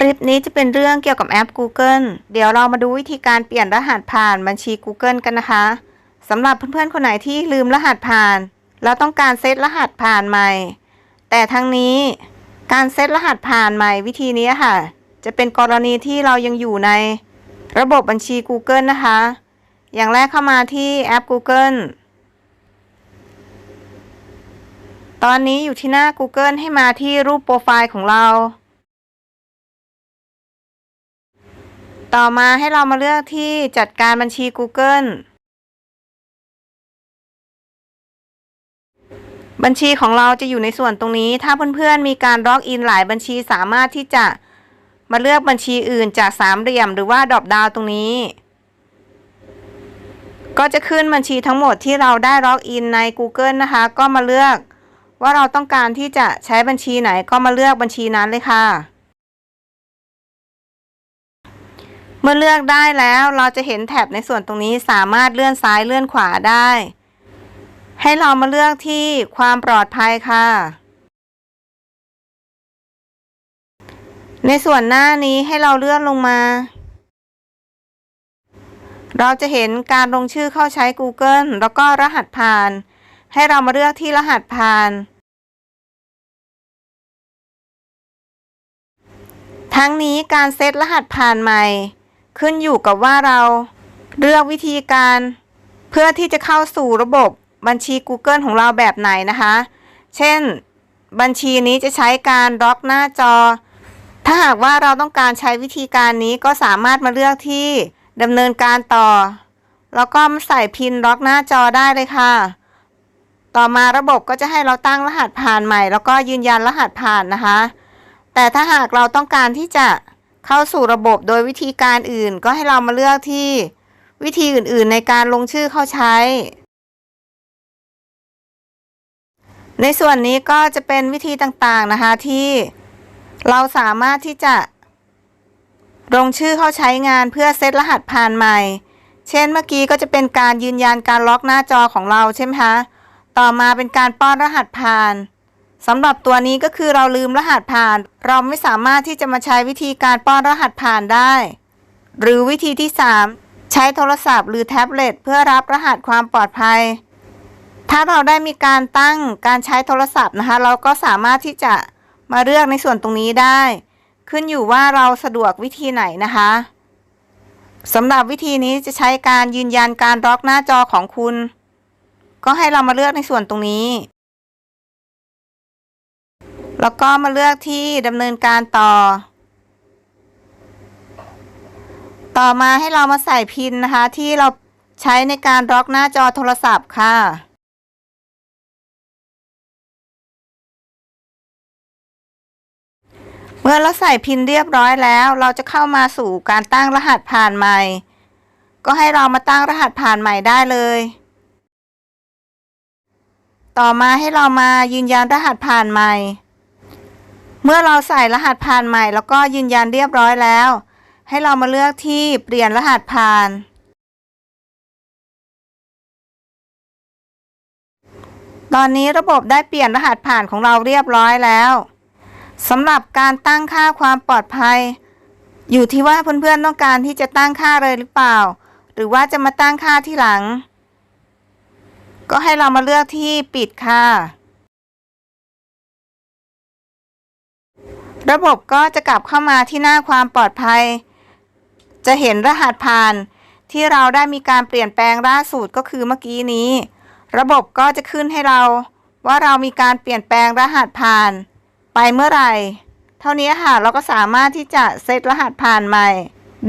คลิปนี้จะเป็นเรื่องเกี่ยวกับแอป Google เดี๋ยวเรามาดูวิธีการเปลี่ยนรหัสผ่านบัญชี Google กันนะคะสำหรับเพื่อนๆ คนไหนที่ลืมรหัสผ่าน แล้วต้องการเซตรหัสผ่านใหม่ แต่ทั้งนี้การเซตรหัสผ่านใหม่วิธีนี้ค่ะ จะเป็นกรณีที่เรายังอยู่ในระบบบัญชี Google นะคะ อย่างแรกเข้ามาที่แอป Google ตอนนี้อยู่ที่หน้า Google ให้มาที่รูปโปรไฟล์ของเรา ต่อมาให้เรามาเลือกที่จัดการบัญชี Google บัญชีของเราจะอยู่ในส่วนตรงนี้ ถ้าเพื่อนๆมีการล็อกอินหลายบัญชีสามารถที่จะมาเลือกบัญชีอื่นจากสามเหลี่ยมหรือว่าดรอปดาวตรงนี้ ก็จะขึ้นบัญชีทั้งหมดที่เราได้ล็อกอินใน Google นะคะ ก็มาเลือกว่าเราต้องการที่จะใช้บัญชีไหนก็มาเลือกบัญชีนั้นเลยค่ะ มื่อเลือกได้แล้วเราจะเห็นแท็บในส่วนตรงนี้สามารถเลื่อนซ้ายเลื่อนขวาได้ ให้เรามาเลือกที่ความปลอดภัยค่ะ ในส่วนหน้านี้ให้เราเลื่อนลงมา เราจะเห็นการลงชื่อเข้าใช้ Google แล้วก็รหัสผ่าน ให้เรามาเลือกที่รหัสผ่านทั้งนี้การเซตรหัสผ่านใหม่ ขึ้นอยู่กับว่าเราเลือกวิธีการเพื่อที่จะเข้าสู่ระบบบัญชี Google ของเราแบบไหนนะคะ เช่น บัญชีนี้จะใช้การล็อกหน้าจอ ถ้าหากว่าเราต้องการใช้วิธีการนี้ก็สามารถมาเลือกที่ดำเนินการต่อ แล้วก็มาใส่พินล็อกหน้าจอได้เลยค่ะ ต่อมาระบบก็จะให้เราตั้งรหัสผ่านใหม่ แล้วก็ยืนยันรหัสผ่านนะคะ แต่ถ้าหากเราต้องการที่จะ เข้าสู่ระบบโดยวิธีการอื่นก็ให้เรามาเลือกที่ วิธีอื่นๆ ในการลงชื่อเข้าใช้ ในส่วนนี้ก็จะเป็นวิธีต่างๆนะคะที่เราสามารถที่จะ ลงชื่อเข้าใช้งานเพื่อเซตรหัสผ่านใหม่ เช่นเมื่อกี้ก็จะเป็นการยืนยันการล็อกหน้าจอของเราใช่ไหมคะ ต่อมาเป็นการป้อนรหัสผ่าน สำหรับตัวนี้ก็คือเราลืมรหัสผ่าน เราไม่สามารถที่จะมาใช้วิธีการป้อนรหัสผ่านได้ หรือวิธีที่ 3 ใช้โทรศัพท์หรือแท็บเล็ตเพื่อรับรหัสความปลอดภัย ถ้าเราได้มีการตั้งการใช้โทรศัพท์นะคะ เราก็สามารถที่จะมาเลือกในส่วนตรงนี้ได้ ขึ้นอยู่ว่าเราสะดวกวิธีไหนนะคะสำหรับวิธีนี้จะใช้การยืนยันการล็อกหน้าจอของคุณ ก็ให้เรามาเลือกในส่วนตรงนี้ แล้วก็มาเลือกที่ดำเนินการต่อ ต่อมาให้เรามาใส่พินนะคะ ที่เราใช้ในการล็อกหน้าจอโทรศัพท์ค่ะเมื่อเราใส่พินเรียบร้อยแล้ว เราจะเข้ามาสู่การตั้งรหัสผ่านใหม่ ก็ให้เรามาตั้งรหัสผ่านใหม่ได้เลย ต่อมาให้เรามายืนยันรหัสผ่านใหม่ เมื่อเราใส่รหัสผ่านใหม่แล้วก็ยืนยันเรียบร้อยแล้ว ให้เรามาเลือกที่เปลี่ยนรหัสผ่าน ตอนนี้ระบบได้เปลี่ยนรหัสผ่านของเราเรียบร้อยแล้วสำหรับการตั้งค่าความปลอดภัย อยู่ที่ว่าเพื่อนๆต้องการที่จะตั้งค่าเลยหรือเปล่า หรือว่าจะมาตั้งค่าที่หลัง ก็ให้เรามาเลือกที่ปิดค่ะ ระบบก็จะกลับเข้ามาที่หน้าความปลอดภัย จะเห็นรหัสผ่านที่เราได้มีการเปลี่ยนแปลงล่าสุดก็คือเมื่อกี้นี้ ระบบก็จะขึ้นให้เราว่าเรามีการเปลี่ยนแปลงรหัสผ่าน ไปเมื่อไหร่ เท่านี้ค่ะเราก็สามารถที่จะเซตรหัสผ่านใหม่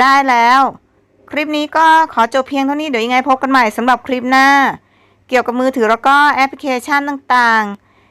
ได้แล้ว คลิปนี้ก็ขอจบเพียงเท่านี้เดี๋ยวยังไงพบกันใหม่สำหรับคลิปหน้า เกี่ยวกับมือถือแล้วก็แอปพลิเคชันต่างๆ